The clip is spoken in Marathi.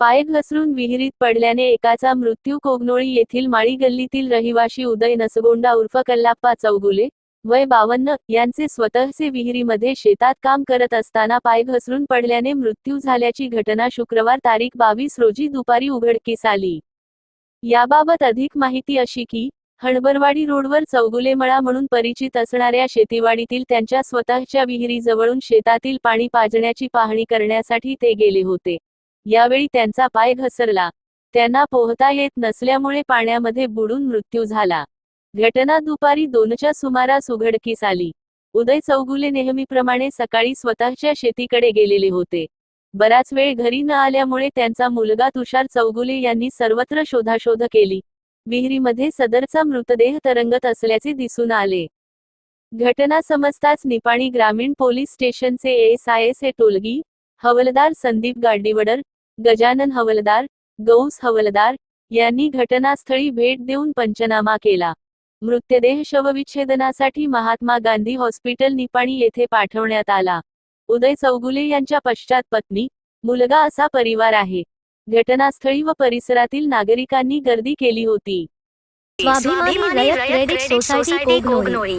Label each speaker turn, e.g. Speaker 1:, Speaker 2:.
Speaker 1: पाय घसरून विहिरीत पडल्याने एकाचा मृत्यू कोगनोळी येथील माळी गल्लीतील रहिवाशी उदय नसगोंडा उर्फ कल्लाप्पा चौगुले वय बावन्न यांचे स्वतःचे विहिरीमध्ये शेतात काम करत असताना पाय घसरून पडल्याने मृत्यू झाल्याची घटना शुक्रवार तारीख बावीस रोजी दुपारी उघडकीस आली. याबाबत अधिक माहिती अशी की हणबरवाडी रोडवर चौगुलेमळा म्हणून परिचित असणाऱ्या शेतीवाडीतील त्यांच्या स्वतःच्या विहिरीजवळून शेतातील पाणी पाजण्याची पाहणी करण्यासाठी ते गेले होते. यावेळी त्यांचा पाय घसरला. त्यांना पोहता येत नसल्यामुळे पाण्यामध्ये बुडून मृत्यू झाला. घटना दुपारी दोनच्या सुमारास उघडकीस आली. उदय चौगुले नेहमीप्रमाणे सकाळी स्वतःच्या शेतीकडे गेलेले होते. बराच वेळ घरी न आल्यामुळे त्यांचा मुलगा तुषार चौगुले यांनी सर्वत्र शोधाशोध केली. विहिरीमध्ये सदरचा मृतदेह तरंगत असल्याचे दिसून आले. घटना समजताच निपाणी ग्रामीण पोलीस स्टेशनचे S I S A Tolgi हवलदार संदीप गाडीवडर गजानन हवलदार गौस हवलदार यांनी घटनास्थळी भेट देऊन पंचनामा केला. मृतदेह शवविच्छेदनासाठी महात्मा गांधी हॉस्पिटल निपाणी येथे पाठवण्यात आला. उदय चौगुले यांच्या पश्चात पत्नी मुलगा असा परिवार आहे. घटनास्थळी व परिसरातील नागरिकांनी गर्दी केली होती.
Speaker 2: स्वाभिमानी रयत क्रेडिट सोसायटी कोगनोळी.